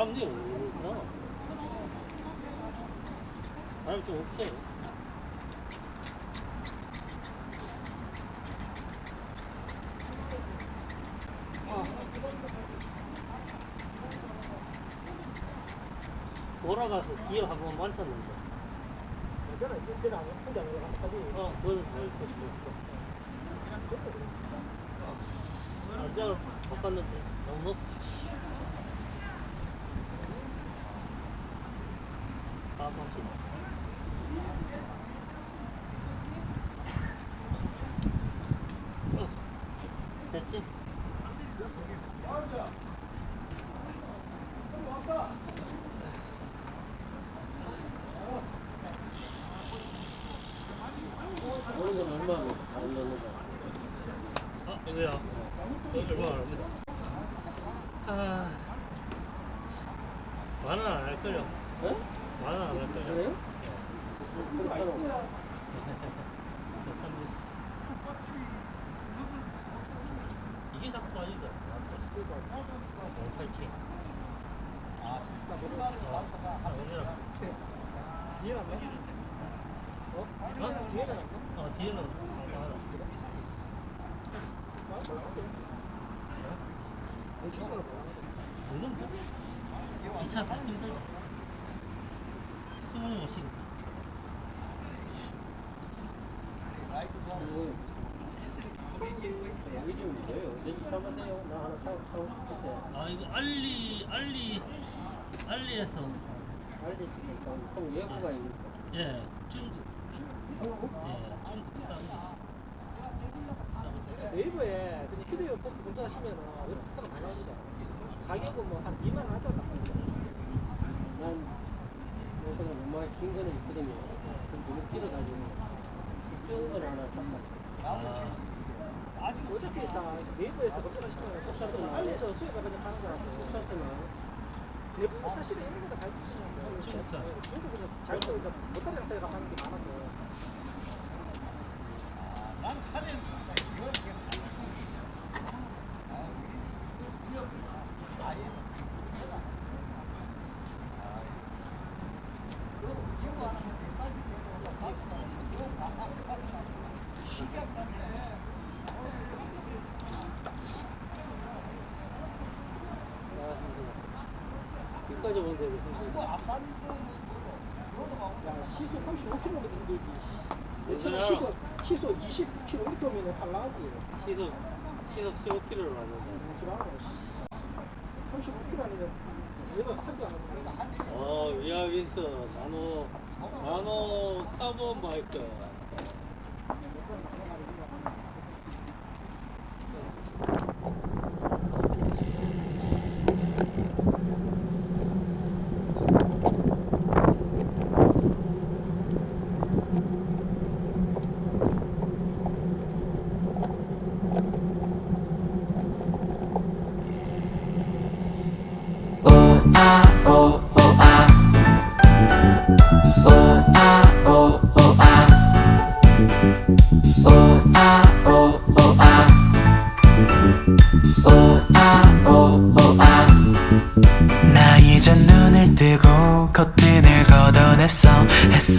바람이 오는구나. 바람 좀 없어요. 돌아가서 뒤에 한번 올라가까지 어, 그거는 잘 됐어. 안장을 바꿨는데 너무 높다. 빠밤시다. 어, 됐지? 오는 건 얼마나 안 넣는 거야? 아, 이거야. 이거 얼마 안 합니다. 아, 만원 안 할걸요? 네? 만원 안 할걸요? 그래요? 그렇잖아. 이게 자꾸 빠지죠. 아? 어? 어? 어, 기차 타기 힘들다. 숨을 못 쉬겠지. 여기 좀 뭐예요? 어디서 사면 돼요? 나 하나 사, 사고 싶은데. 아, 이거 알리, 알리, 알리에서, 통 예고가 있니까. 예, 중국, 중국? 예, 중국 산. 네이버에 그냥 휴대용 폰 검색하시면은 이런 비슷한 거 많이 나옵니다. 가격은 뭐 한 2만 원 하잖아. 난 요새는 엄마 긴 거는 있거든요. 그럼 너무 길어가지고 적은 걸 하나 샀다. 아, 아직 어차피 다 네이버에서 검색하시면 똑같은 알리에서 그냥 하는 거라서 샀구나. 대부분 사실은 이런 거다 가지고 있어요. 중국산. 중국 그냥 자기도 이제 못하는 장사가 하는 게 많아서. 여기까지 오는데 힘들다. 야, 시속 35km 되지. 내 차는. 시속, 시속 20km 이렇게 오면 탈락하지. 시속, 시속 15km를 왔는데. 무술하고 35km 아니면 어, 위아비스 나노, 나노 카본 바이크. 나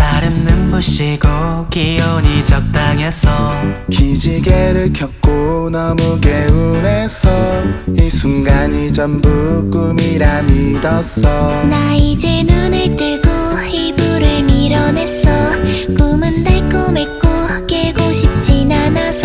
햇살은 눈부시고 기온이 적당해서 기지개를 켰고 너무 개운해서 이 순간이 전부 꿈이라 믿었어. 나 이제 눈을 뜨고 이불을 밀어냈어. 꿈은 달콤했고 깨고 싶진 않아서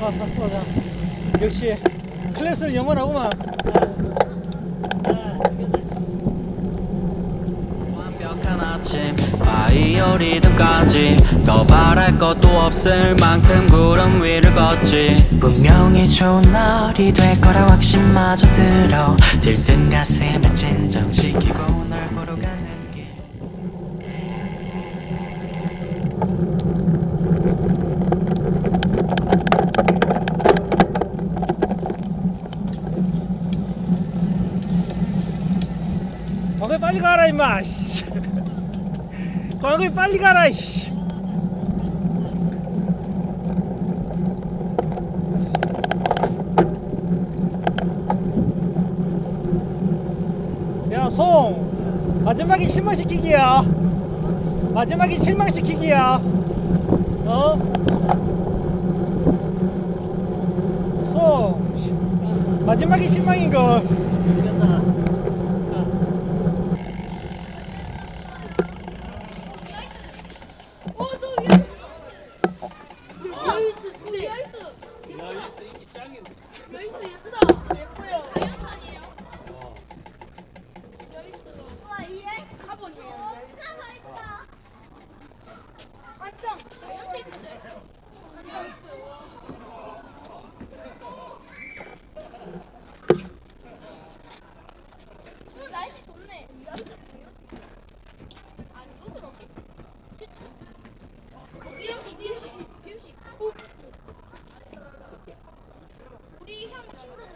보자. 역시 클래스는 영원하구만. 완벽한 아침 바이오 리듬까지 더 바랄 것도 없을 만큼 구름 위를 걷지 분명히 좋은 날이 될 거라 확신마저 들어 들뜬 가슴을 진정시키고 널 보러 가는 길 광고에 빨리 가라 임마. 씨. 광고에 빨리 가라. 이씨. 야, 송. 마지막에 실망시키기야. 마지막에 실망시키기야. 어? 송. 마지막에 실망인 걸. 여이스 근데 여이스 예쁘다. 여이스 예쁘다. 예뻐요. 자연산이에요. 여이스. 와 이게 카본이에요. 진짜 맛있다. 완전 자연 테이프인데. 여이스. 오 날씨 좋네. 안 부드럽겠지. 비음식 비음식 비음식. 오. 우리 형 친구들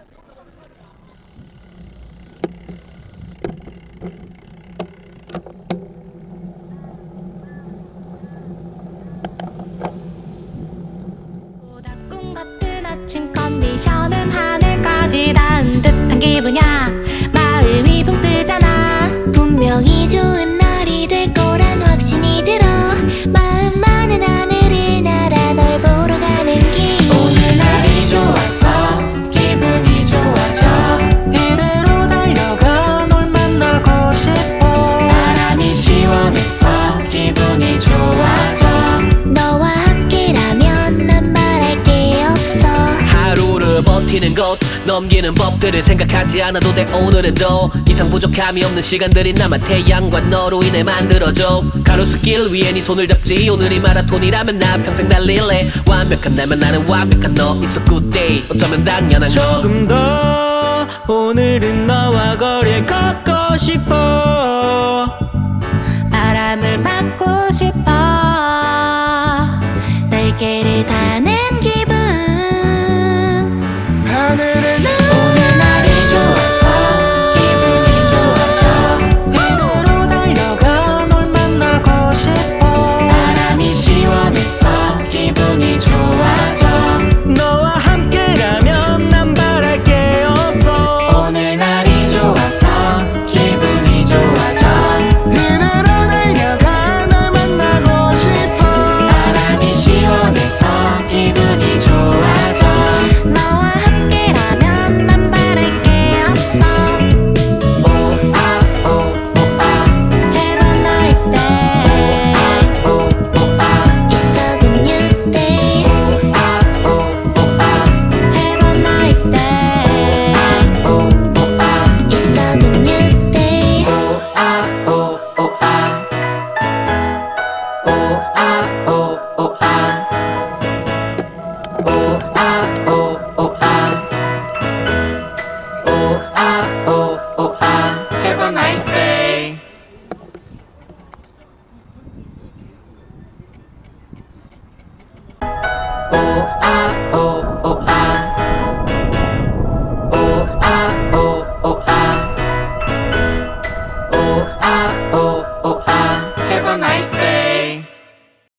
보다 꿈 같은 아침 컨디션은 하늘까지 닿은 듯한 기분이야 넘기는 법들을 생각하지 않아도 돼. 오늘은 더 이상 부족함이 없는 시간들이 남아 태양과 너로 인해 만들어져. 가로수길 위에 네 손을 잡지. 오늘이 마라톤이라면 나 평생 달릴래. 완벽한 나면 나는 완벽한 너. It's a good day. 어쩌면 당연한 거 조금 더 오늘은 너와 거리에 걷고 싶어